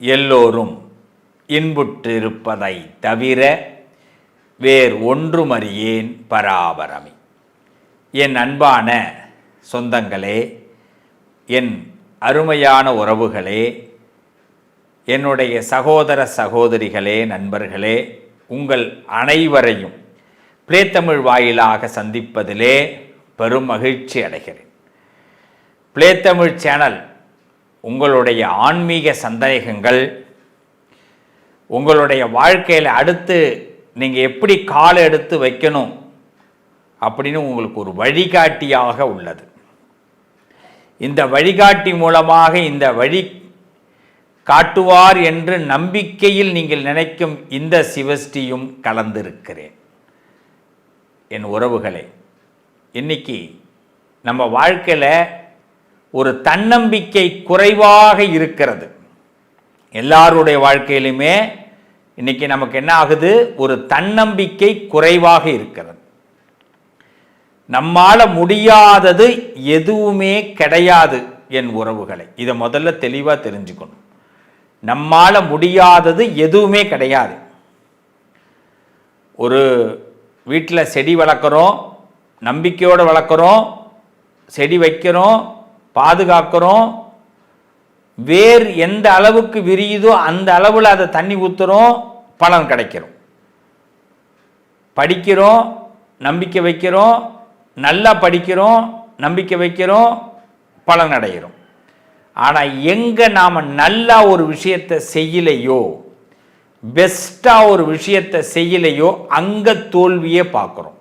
எல்லோரும் இன்புற்றிருப்பதை தவிர வேறு ஒன்றுமறியேன் பராபரமி. என் அன்பான சொந்தங்களே என் அருமையான உறவுகளே என்னுடைய சகோதர சகோதரிகளே நண்பர்களே உங்கள் அனைவரையும் பிளேத்தமிழ் வாயிலாக சந்திப்பதிலே பெரும் மகிழ்ச்சி அடைகிறேன். பிளேத்தமிழ் சேனல் உங்களுடைய ஆன்மீக சந்தேகங்கள் உங்களுடைய வாழ்க்கையில் அடுத்து நீங்கள் எப்படி காலை எடுத்து வைக்கணும் அப்படின்னு உங்களுக்கு ஒரு வழிகாட்டியாக உள்ளது. இந்த வழிகாட்டி மூலமாக இந்த வழி காட்டுவார் என்று நம்பிக்கையில் நீங்கள் நினைக்கும் இந்த சிவஸ்டியும் கலந்திருக்கிறேன். என் உறவுகளே இன்னைக்கு நம்ம வாழ்க்கையில் ஒரு தன்னம்பிக்கை குறைவாக இருக்கிறது. எல்லாருடைய வாழ்க்கையிலுமே இன்னைக்கு நமக்கு என்ன ஆகுது? ஒரு தன்னம்பிக்கை குறைவாக இருக்கிறது. நம்மால முடியாதது எதுவுமே கிடையாது என் உறவுகளை. இதை முதல்ல தெளிவாக தெரிஞ்சுக்கணும். நம்மால முடியாதது எதுவுமே கிடையாது. ஒரு வீட்டில் செடி வளர்க்குறோம் நம்பிக்கையோடு வளர்க்குறோம் செடி வைக்கிறோம் பாதுகாக்கிறோம். வேர் எந்த அளவுக்கு விரியுதோ அந்த அளவில் அதை தண்ணி ஊற்றுறோம் பலன் கிடைக்கிறோம். படிக்கிறோம் நம்பிக்கை வைக்கிறோம் நல்லா படிக்கிறோம் நம்பிக்கை வைக்கிறோம் பலன் அடைகிறோம். ஆனால் எங்கே நாம் நல்லா ஒரு விஷயத்தை செய்யலையோ பெஸ்ட்டாக ஒரு விஷயத்தை செய்யலையோ அங்கே தோல்வியே பார்க்குறோம்.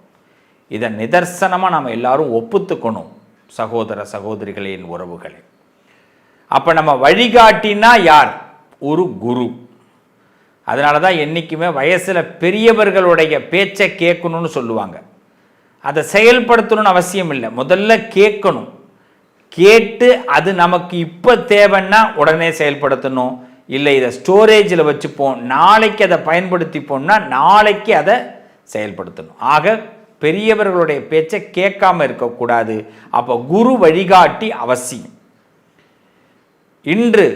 இதை நிதர்சனமாக நாம் எல்லாரும் ஒப்புத்துக்கணும். சகோதர சகோதரிகளின் உறவுகளே. அப்போ நம்ம வழிகாட்டினா யார்? ஒரு குரு. அதனால தான் என்றைக்குமே வயசில் பெரியவர்களுடைய பேச்சை கேட்கணும்னு சொல்லுவாங்க. அதை செயல்படுத்தணும்னு அவசியம் இல்லை. முதல்ல கேட்கணும். கேட்டு அது நமக்கு இப்போ தேவைன்னா உடனே செயல்படுத்தணும். இல்லை இதை ஸ்டோரேஜில் வச்சுப்போம். நாளைக்கு அதை பயன்படுத்திப்போம்னா நாளைக்கு அதை செயல்படுத்தணும். ஆக பெரியவர்களுடைய பேச்சை கேட்காம இருக்கக்கூடாது. அப்போ குரு வழிகாட்டி அவசியம். இன்று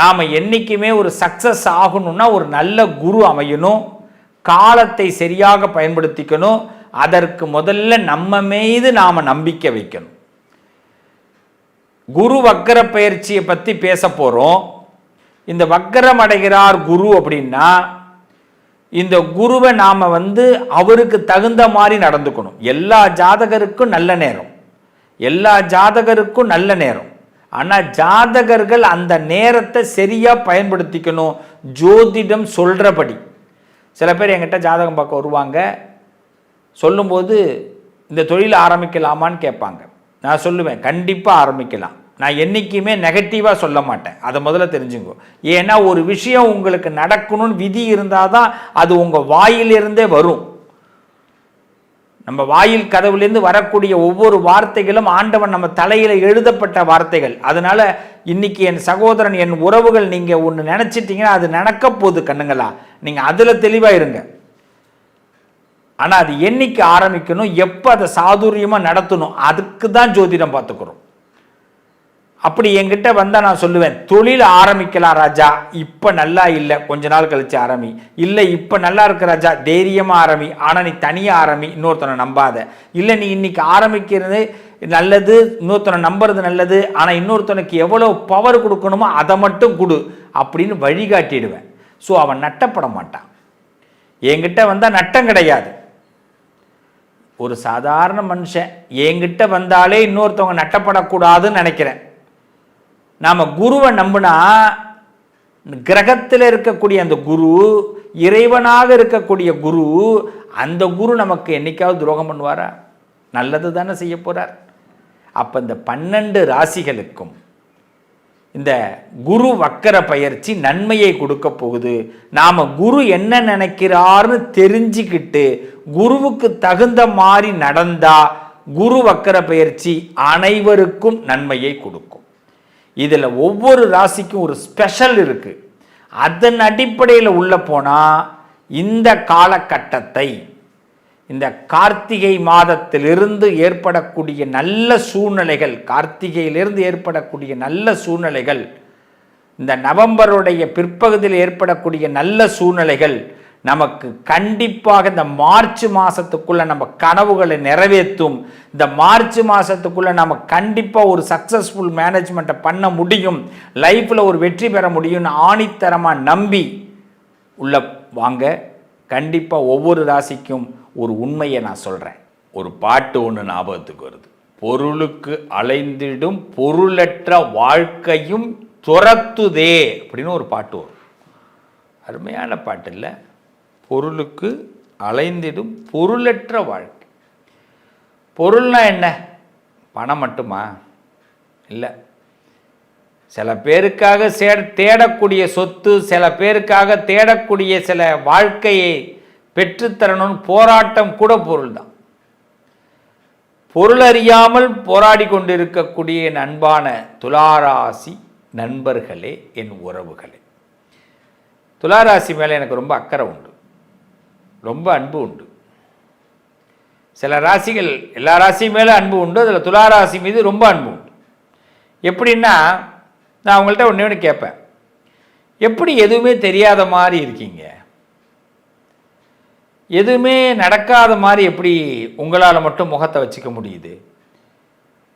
நாம் என்றைக்குமே ஒரு சக்சஸ் ஆகணும்னா ஒரு நல்ல குரு அமையணும். காலத்தை சரியாக பயன்படுத்திக்கணும். அதற்கு முதல்ல நம்ம மீது நாம் நம்பிக்கை வைக்கணும். குரு வக்கர பயிற்சியை பற்றி பேச போகிறோம் இந்த வக்கரம் அடைகிறார் குரு அப்படின்னா இந்த குருவை நாம் வந்து அவருக்கு தகுந்த மாதிரி நடந்துக்கணும். எல்லா ஜாதகருக்கும் நல்ல நேரம். எல்லா ஜாதகருக்கும் நல்ல நேரம். ஆனால் ஜாதகர்கள் அந்த நேரத்தை சரியாக பயன்படுத்திக்கணும். ஜோதிடம் சொல்கிறபடி சில பேர் என்கிட்ட ஜாதகம் பார்க்க வருவாங்க. சொல்லும்போது இந்த தொழில் ஆரம்பிக்கலாமான்னு கேட்பாங்க. நான் சொல்லுவேன் கண்டிப்பாக ஆரம்பிக்கலாம். நான் என்றைக்குமே நெகட்டிவாக சொல்ல மாட்டேன். அதை முதல்ல தெரிஞ்சுங்கோ. ஏன்னா ஒரு விஷயம் உங்களுக்கு நடக்கணும்னு விதி இருந்தால் தான் அது உங்கள் வாயிலிருந்தே வரும். நம்ம வாயில் கதவுலேருந்து வரக்கூடிய ஒவ்வொரு வார்த்தைகளும் ஆண்டவன் நம்ம தலையில் எழுதப்பட்ட வார்த்தைகள். அதனால் இன்னைக்கு என் சகோதரன் என் உறவுகள் நீங்கள் ஒன்று நினச்சிட்டிங்கன்னா அது நடக்க போகுது கண்ணுங்களா? நீங்கள் அதில் தெளிவாக இருங்க. ஆனால் அது என்னைக்கு ஆரம்பிக்கணும் எப்போ அதை சாதுரியமாக நடத்தணும் அதுக்கு தான் ஜோதிடம் பார்த்துக்கிறோம். அப்படி என்கிட்ட வந்தால் நான் சொல்லுவேன் தொழில் ஆரம்பிக்கலாம் ராஜா இப்போ நல்லா இல்லை கொஞ்ச நாள் கழிச்சு ஆரம்பி. இல்லை இப்போ நல்லா இருக்க ராஜா தைரியமாக ஆரம்பி ஆனால் நீ தனியாக ஆரம்பி இன்னொருத்தனை நம்பாத. இல்லை நீ இன்னைக்கு ஆரம்பிக்கிறது நல்லது இன்னொருத்தனை நம்புறது நல்லது ஆனால் இன்னொருத்தனுக்கு எவ்வளோ பவர் கொடுக்கணுமோ அதை மட்டும் கொடு அப்படின்னு வழிகாட்டிடுவேன். ஸோ அவன் நட்டப்பட மாட்டான். என்கிட்ட வந்தால் நட்டம் கிடையாது. ஒரு சாதாரண மனுஷன் என்கிட்ட வந்தாலே இன்னொருத்தவங்க நட்டப்படக்கூடாதுன்னு நினைக்கிறேன். நாம் குருவை நம்பினா கிரகத்தில் இருக்கக்கூடிய அந்த குரு இறைவனாக இருக்கக்கூடிய குரு அந்த குரு நமக்கு என்னைக்காவது துரோகம் பண்ணுவாரா? நல்லது தானே செய்ய போகிறார் அப்போ இந்த பன்னெண்டு ராசிகளுக்கும் இந்த குரு வக்கர பயிற்சி நன்மையை கொடுக்க போகுது. நாம் குரு என்ன நினைக்கிறார்னு தெரிஞ்சுக்கிட்டு குருவுக்கு தகுந்த மாதிரி நடந்தா குரு வக்கர பயிற்சி அனைவருக்கும் நன்மையை கொடுக்கும். இதில் ஒவ்வொரு ராசிக்கும் ஒரு ஸ்பெஷல் இருக்குது அதன் அடிப்படையில் உள்ள போனால் இந்த காலகட்டத்தை இந்த கார்த்திகை மாதத்திலிருந்து ஏற்படக்கூடிய நல்ல சூழ்நிலைகள் கார்த்திகையிலிருந்து ஏற்படக்கூடிய நல்ல சூழ்நிலைகள் இந்த நவம்பருடைய பிற்பகுதியில் ஏற்படக்கூடிய நல்ல சூழ்நிலைகள் நமக்கு கண்டிப்பாக இந்த மார்ச் மாதத்துக்குள்ள நம்ம கனவுகளை நிறைவேற்றும். இந்த மார்ச் மாதத்துக்குள்ள நம்ம கண்டிப்பாக ஒரு சக்ஸஸ்ஃபுல் மேனேஜ்மெண்ட்டை பண்ண முடியும். லைஃப்பில் ஒரு வெற்றி பெற முடியும்னு ஆணித்தரமாக நம்பி உள்ள வாங்க. கண்டிப்பாக ஒவ்வொரு ராசிக்கும் ஒரு உண்மையை நான் சொல்கிறேன் ஒரு பாட்டு ஒன்று ஞாபகத்துக்கு வருது. பொருளுக்கு அலைந்திடும் பொருளற்ற வாழ்க்கையும் துரத்துதே அப்படின்னு ஒரு பாட்டு வரும். அருமையான பாட்டு இல்லை? பொருளுக்கு அலைந்திடும் பொருளற்ற வாழ்க்கை. பொருள்னா என்ன? பணம் மட்டுமா? இல்லை. சில பேருக்காக சே தேடக்கூடிய சொத்து சில பேருக்காக தேடக்கூடிய சில வாழ்க்கையை பெற்றுத்தரணும்னு போராட்டம் கூட பொருள் தான் பொருள் அறியாமல் போராடி கொண்டிருக்கக்கூடிய என் அன்பான துளாராசி நண்பர்களே என் உறவுகளே. துளாராசி மேலே எனக்கு ரொம்ப அக்கறை உண்டு. ரொம்ப அன்பு உண்டு. சில ராசிகள் எல்லா ராசி மேலே அன்பு உண்டு அதில் துளாராசி மீது ரொம்ப அன்பு உண்டு. எப்படின்னா நான் அவங்கள்ட்ட ஒன்று ஒன்று கேட்பேன் எப்படி எதுவுமே தெரியாத மாதிரி இருக்கீங்க? எதுவுமே நடக்காத மாதிரி எப்படி உங்களால் மட்டும் முகத்தை வச்சுக்க முடியுது?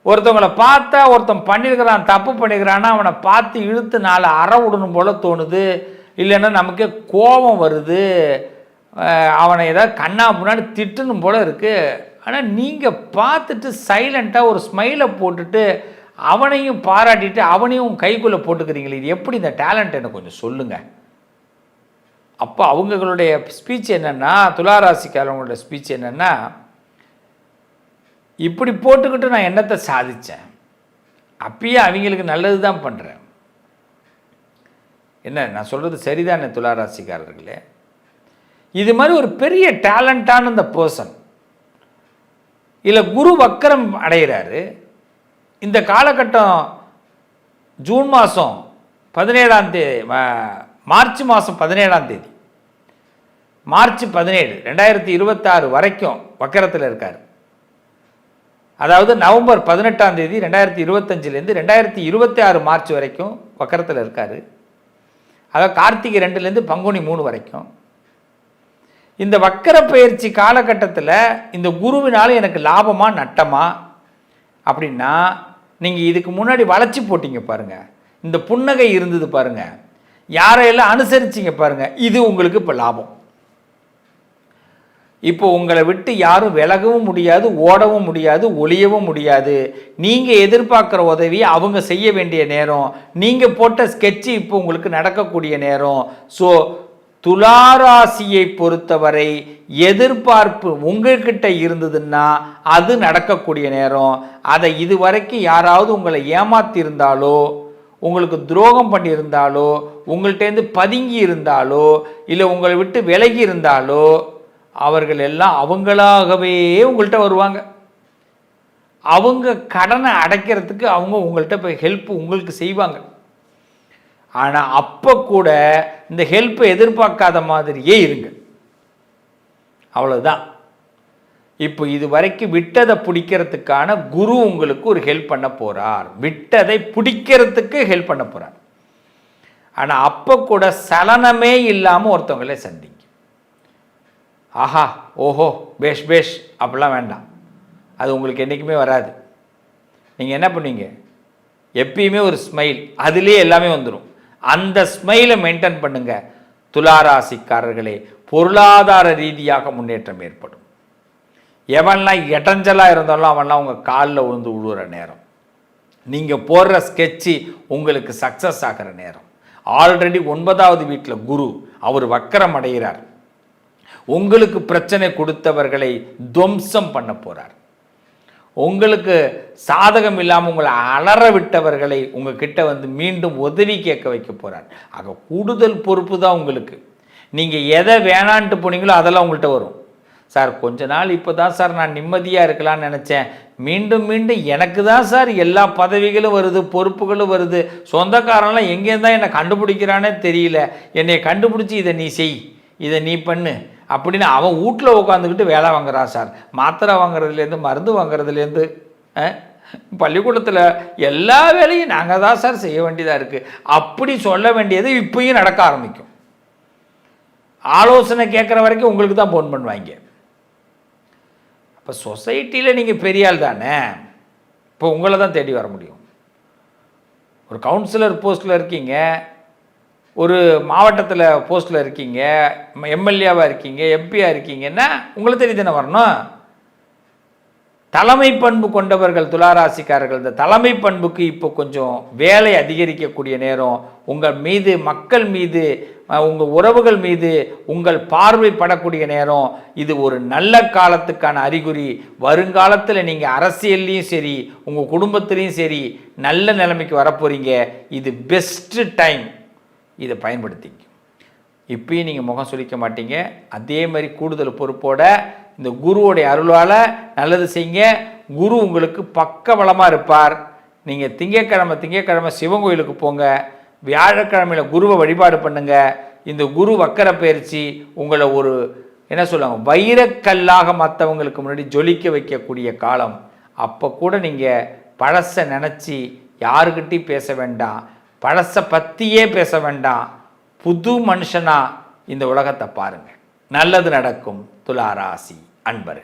ஒருத்தவங்களை பார்த்தா ஒருத்தன் பண்ணியிருக்கிறான் தப்பு பண்ணியிருக்கிறான்னா அவனை பார்த்து இழுத்து நாலு அற விடணும் போல தோணுது. இல்லைன்னா நமக்கே கோபம் வருது. அவனை ஏதாவது கண்ணா முன்னாடி திட்டணும் போல இருக்குது ஆனால் நீங்கள் பார்த்துட்டு சைலண்ட்டாக ஒரு ஸ்மைலை போட்டுட்டு அவனையும் பாராட்டிட்டு அவனையும் கைக்குள்ளே போட்டுக்கிறீங்களே இது எப்படி இந்த டேலண்ட் எனக்கு கொஞ்சம் சொல்லுங்கள் அப்போ அவங்களுடைய ஸ்பீச் என்னென்னா துளாராசிக்காரவங்களோட ஸ்பீச் என்னென்னா இப்படி போட்டுக்கிட்டு நான் என்னத்தை சாதித்தேன் அப்பயே அவங்களுக்கு நல்லது தான் பண்ணுறேன் என்ன நான் சொல்கிறது சரிதானே துளாராசிக்காரர்களே? இது மாதிரி ஒரு பெரிய டேலண்டான இந்த பர்சன் இல்லை குரு வக்கரம் அடைகிறாரு இந்த காலகட்டம் ஜூன் மாதம் பதினேழாம் தேதி மார்ச் மாதம் பதினேழாம் தேதி. மார்ச் பதினேழு ரெண்டாயிரத்தி இருபத்தாறு வரைக்கும் வக்கரத்தில் இருக்கார். அதாவது நவம்பர் பதினெட்டாம் தேதி ரெண்டாயிரத்தி இருபத்தஞ்சிலேருந்து ரெண்டாயிரத்தி இருபத்தி ஆறு மார்ச் வரைக்கும் வக்கரத்தில் இருக்கார். அதாவது கார்த்திகை ரெண்டுலேருந்து பங்குனி மூணு வரைக்கும். இந்த வக்கர பயிற்சி காலகட்டத்தில் இந்த குருவினால் எனக்கு லாபமா நட்டமா? அப்படின்னா நீங்கள் இதுக்கு முன்னாடி வளைச்சி போட்டீங்க பாருங்கள் இந்த புன்னகை இருந்தது பாருங்கள் யாரையெல்லாம் அனுசரிச்சிங்க பாருங்கள் இது உங்களுக்கு இப்போ லாபம். இப்போ உங்களை விட்டு யாரும் விலகவும் முடியாது ஓடவும் முடியாது ஒளியவும் முடியாது. நீங்கள் எதிர்பார்க்குற உதவியை அவங்க செய்ய வேண்டிய நேரம் நீங்கள் போட்ட ஸ்கெட்சு இப்போ உங்களுக்கு நடக்கக்கூடிய நேரம். ஸோ துளாராசியை பொறுத்தவரை எதிர்பார்ப்பு உங்ககிட்ட இருந்ததுன்னா அது நடக்கக்கூடிய நேரம். அதை இதுவரைக்கும் யாராவது உங்களை ஏமாத்தியிருந்தாலோ உங்களுக்கு துரோகம் பண்ணியிருந்தாலோ உங்கள்கிட்டேருந்து பதுங்கி இருந்தாலோ இல்லை உங்களை விட்டு விலகி இருந்தாலோ அவர்கள் எல்லாம் அவங்களாகவே உங்கள்கிட்ட வருவாங்க. அவங்க கடனை அடைக்கிறதுக்கு அவங்க உங்கள்கிட்ட போய் ஹெல்ப் உங்களுக்கு செய்வாங்க. ஆனால் அப்போ கூட இந்த ஹெல்ப்பை எதிர்பார்க்காத மாதிரியே இருங்க. அவ்வளோதான் இப்போ இது வரைக்கும் விட்டதை பிடிக்கிறதுக்கான குரு உங்களுக்கு ஒரு ஹெல்ப் பண்ண போகிறார் விட்டதை பிடிக்கிறதுக்கு ஹெல்ப் பண்ண போகிறார் ஆனால் அப்போ கூட சலனமே இல்லாமல் ஒருத்தவங்களே சந்திங்க. ஆஹா ஓஹோ பேஷ் பேஷ் அப்படிலாம் வேண்டாம். அது உங்களுக்கு என்றைக்குமே வராது. நீங்கள் என்ன பண்ணுவீங்க? எப்பயுமே ஒரு ஸ்மைல் அதுலேயே எல்லாமே வந்துடும் அந்த ஸ்மைலை மெயின்டைன் பண்ணுங்க. துளாராசிக்காரர்களே பொருளாதார ரீதியாக முன்னேற்றம் ஏற்படும். எவன்லாம் இடைஞ்சலாக இருந்தாலும் அவன்லாம் உங்கள் காலில் விழுந்து விழுகிற நேரம். நீங்கள் போடுற ஸ்கெட்சு உங்களுக்கு சக்ஸஸ் ஆகிற நேரம். ஆல்ரெடி ஒன்பதாவது வீட்டில் குரு அவர் வக்கரம் அடைகிறார் உங்களுக்கு பிரச்சனை கொடுத்தவர்களை துவம்சம் பண்ண போகிறார் உங்களுக்கு சாதகம் இல்லாமல் உங்களை அலற விட்டவர்களை உங்ககிட்ட வந்து மீண்டும் உதவி கேட்க வைக்க போகிறார் ஆக கூடுதல் பொறுப்பு தான் உங்களுக்கு. நீங்கள் எதை வேணான்ட்டு போனீங்களோ அதெல்லாம் உங்கள்கிட்ட வரும். சார் கொஞ்ச நாள் இப்போ தான் சார் நான் நிம்மதியாக இருக்கலாம்னு நினச்சேன். மீண்டும் மீண்டும் எனக்கு தான் சார் எல்லா பதவிகளும் வருது பொறுப்புகளும் வருது. சொந்தக்காரன்லாம் எங்கேருந்து தான் என்னை கண்டுபிடிக்கிறானே தெரியல. என்னை கண்டுபிடிச்சி இதை நீ செய். இதை நீ பண்ணு. அப்படின்னு அவன் வீட்டில் உட்காந்துக்கிட்டு வேலை வாங்குறான் சார். மாத்திரை வாங்குறதுலேருந்து மருந்து வாங்குறதுலேருந்து பள்ளிக்கூடத்தில் எல்லா வேலையும் நாங்கள் தான் சார் செய்ய வேண்டியதாக இருக்குது அப்படி சொல்ல வேண்டியது இப்பயும் நடக்க ஆரம்பிக்கும். ஆலோசனை கேட்குற வரைக்கும் உங்களுக்கு தான் ஃபோன் பண்ணுவாங்க. அப்போ சொசைட்டியில் நீங்கள் பெரிய ஆள் தானே? இப்போ உங்களை தான் தேடி வர முடியும். ஒரு கவுன்சிலர் போஸ்ட்டில் இருக்கீங்க. ஒரு மாவட்டத்தில் போஸ்ட்டில் இருக்கீங்க எம்எல்ஏவாக இருக்கீங்க எம்பியாக இருக்கீங்கன்னா உங்களை தெரிய தானே வரணும். தலைமை பண்பு கொண்டவர்கள் துளாராசிக்காரர்கள் இந்த தலைமை பண்புக்கு இப்போ கொஞ்சம் வேலை அதிகரிக்கக்கூடிய நேரம். உங்கள் மீது மக்கள் மீது உங்கள் உறவுகள் மீது உங்கள் பார்வை படக்கூடிய நேரம். இது ஒரு நல்ல காலத்துக்கான அறிகுறி. வருங்காலத்தில் நீங்கள் அரசியல்லையும் சரி உங்கள் குடும்பத்துலேயும் சரி நல்ல நிலைமைக்கு வரப்போகிறீங்க இது பெஸ்ட்டு டைம் இதை பயன்படுத்திங்க. இப்பயும் நீங்கள் முகம் சொல்லிக்க மாட்டீங்க. அதே மாதிரி கூடுதல் பொறுப்போட இந்த குருவோடைய அருளால் நல்லது செய்யுங்க. குரு உங்களுக்கு பக்கபலமாக இருப்பார். நீங்கள் திங்கக்கிழமை திங்கக்கிழமை சிவன் கோயிலுக்கு போங்க. வியாழக்கிழமையில் குருவை வழிபாடு பண்ணுங்க. இந்த குரு வக்கர பயிற்சி உங்களை ஒரு என்ன சொல்லுவாங்க வைரக்கல்லாக மற்றவங்களுக்கு முன்னாடி ஜொலிக்க வைக்கக்கூடிய காலம். அப்போ கூட நீங்கள் பழசை நினச்சி யாருக்கிட்டையும் பேச வேண்டாம். பழசை பற்றியே பேச வேண்டாம். புது மனுஷனாக இந்த உலகத்தை பாருங்கள் நல்லது நடக்கும் துளாராசி அன்பர்கள்.